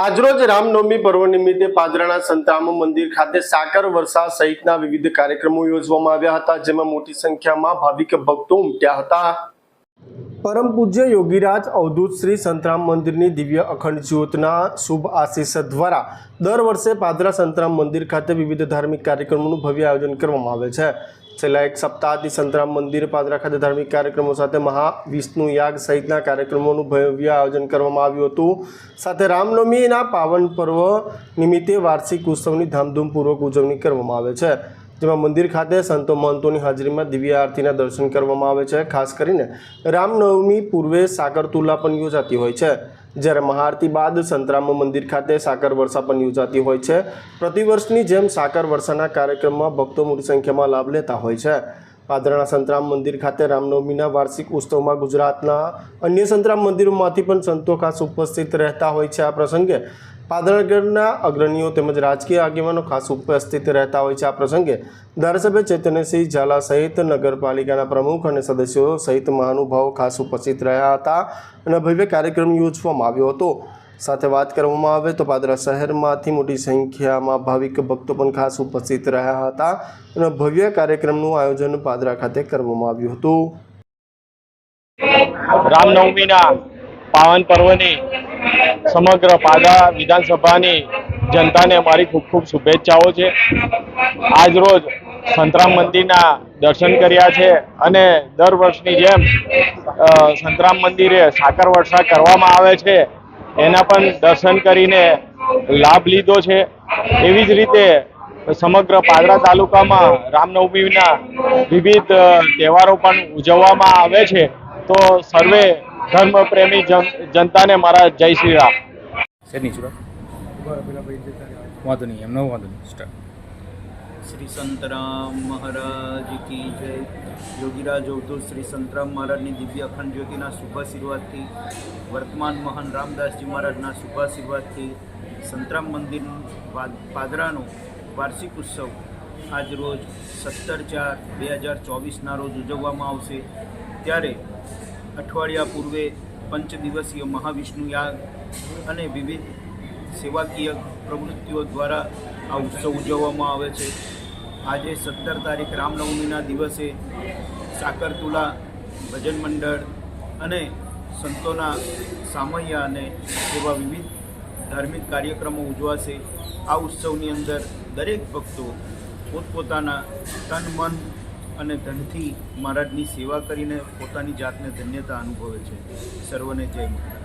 આજરોજ રામનવમી પર્વ નિમિત્તે પાદરાના સંતરામ મંદિર ખાતે સાકર વર્ષા સહિતના વિવિધ કાર્યક્રમો યોજવામાં આવ્યા હતા, જેમાં મોટી સંખ્યામાં ભાવિક ભક્તો ઉમટ્યા હતા. પરમ પૂજ્ય યોગીરાજ અવધૂત શ્રી સંતરામ મંદિરની દિવ્ય અખંડ જ્યોતના શુભ આશીષ દ્વારા દર વર્ષે પાદરા સંતરામ મંદિર ખાતે વિવિધ ધાર્મિક કાર્યક્રમોનું ભવ્ય આયોજન કરવામાં આવે છે. છેલ્લા એક સપ્તાહથી સંતરામ મંદિર પાદરા ખાતે ધાર્મિક કાર્યક્રમો સાથે મહાવિષ્ણુ યાગ સહિતના કાર્યક્રમોનું ભવ્ય આયોજન કરવામાં આવ્યું હતું. સાથે રામનવમીના પાવન પર્વ નિમિત્તે વાર્ષિક ઉત્સવની ધામધૂમપૂર્વક ઉજવણી કરવામાં આવે છે. જેમાં મંદિર ખાતે સંતો મહંતોની હાજરીમાં દિવ્ય આરતીના દર્શન કરવામાં આવે છે. ખાસ કરીને રામનવમી પૂર્વે સાકર તુલા પણ યોજાતી હોય છે. જ્યારે મહાઆરતી બાદ સંતરામ મંદિર ખાતે સાકર વર્ષા પણ યોજાતી હોય છે. પ્રતિવર્ષની જેમ સાકર વર્ષાના કાર્યક્રમમાં ભક્તો મોટી સંખ્યામાં લાભ લેતા હોય છે. પાદરાના સંતરામ મંદિર ખાતે રામનવમીના વાર્ષિક ઉત્સવમાં ગુજરાતના અન્ય સંતરામ મંદિરોમાંથી પણ સંતો ખાસ ઉપસ્થિત રહેતા હોય છે. આ પ્રસંગે પાદરાગઢના અગ્રણીઓ તેમજ રાજકીય આગેવાનો ખાસ ઉપસ્થિત રહેતા હોય છે. આ પ્રસંગે ધારાસભ્ય ચૈતન્યસિંહ ઝાલા સહિત નગરપાલિકાના પ્રમુખ અને સદસ્યો સહિત મહાનુભાવો ખાસ ઉપસ્થિત રહ્યા હતા અને ભવ્ય કાર્યક્રમ યોજવામાં આવ્યો હતો. સાથે વાત કરવામાં આવે તો પાદરા શહેરમાંથી મોટી સંખ્યામાં ભાવિક ભક્તો પણ ખાસ ઉપસ્થિત રહ્યા હતા અને ભવ્ય કાર્યક્રમનું આયોજન પાદરા ખાતે કરવામાં આવ્યું હતું. રામનવમીના પાવન પર્વની સમગ્ર પાદા વિધાનસભાની જનતાને મારી ખૂબ ખૂબ શુભેચ્છાઓ છે. આજ રોજ સંતરામ મંદિરના દર્શન કર્યા છે અને દર વર્ષની જેમ સંતરામ મંદિરે સાકર વર્ષા કરવામાં આવે છે. એના પણ દર્શન કરીને લાભ લીધો છે. એવી જ રીતે સમગ્ર પાદરા તાલુકામાં રામનવમીના વિવિધ તહેવારો પણ ઉજવવામાં આવે છે. તો સર્વે ધર્મ પ્રેમી જન જનતાને મારા જય શ્રી રામ. શેની સુરત વાંધો નહીં એમનો વાંધો નહીં સ્ટાર્ટ. શ્રી સંતરામ મહારાજ કી જય. યોગીરાજ અવધૂત શ્રી સંતરામ મહારાજની દિવ્ય અખંડ જ્યોતિના શુભાશીર્વાદથી વર્તમાન મહાન રામદાસજી મહારાજના શુભાશીર્વાદથી સંતરામ મંદિર પાદરાનો વાર્ષિક ઉત્સવ આજ રોજ સત્તર ચાર બે હજાર ચોવીસના રોજ ઉજવવામાં આવશે. ત્યારે અઠવાડિયા પૂર્વે પંચ દિવસીય મહાવિષ્ણુ યાગ અને વિવિધ સેવાકીય પ્રવૃત્તિઓ દ્વારા આ ઉત્સવ ઉજવવામાં આવે છે. આજે સત્તર તારીખ રામનવમીના દિવસે સાકરતુલા ભજન મંડળ અને સંતોના સામૈયા અને એવા વિવિધ ધાર્મિક કાર્યક્રમો ઉજવાશે. આ ઉત્સવની અંદર દરેક ભક્તો પોતપોતાના તન, મન અને ધનથી મહારાજની સેવા કરીને પોતાની જાતને ધન્યતા અનુભવે છે. સર્વને જય મહારાજ.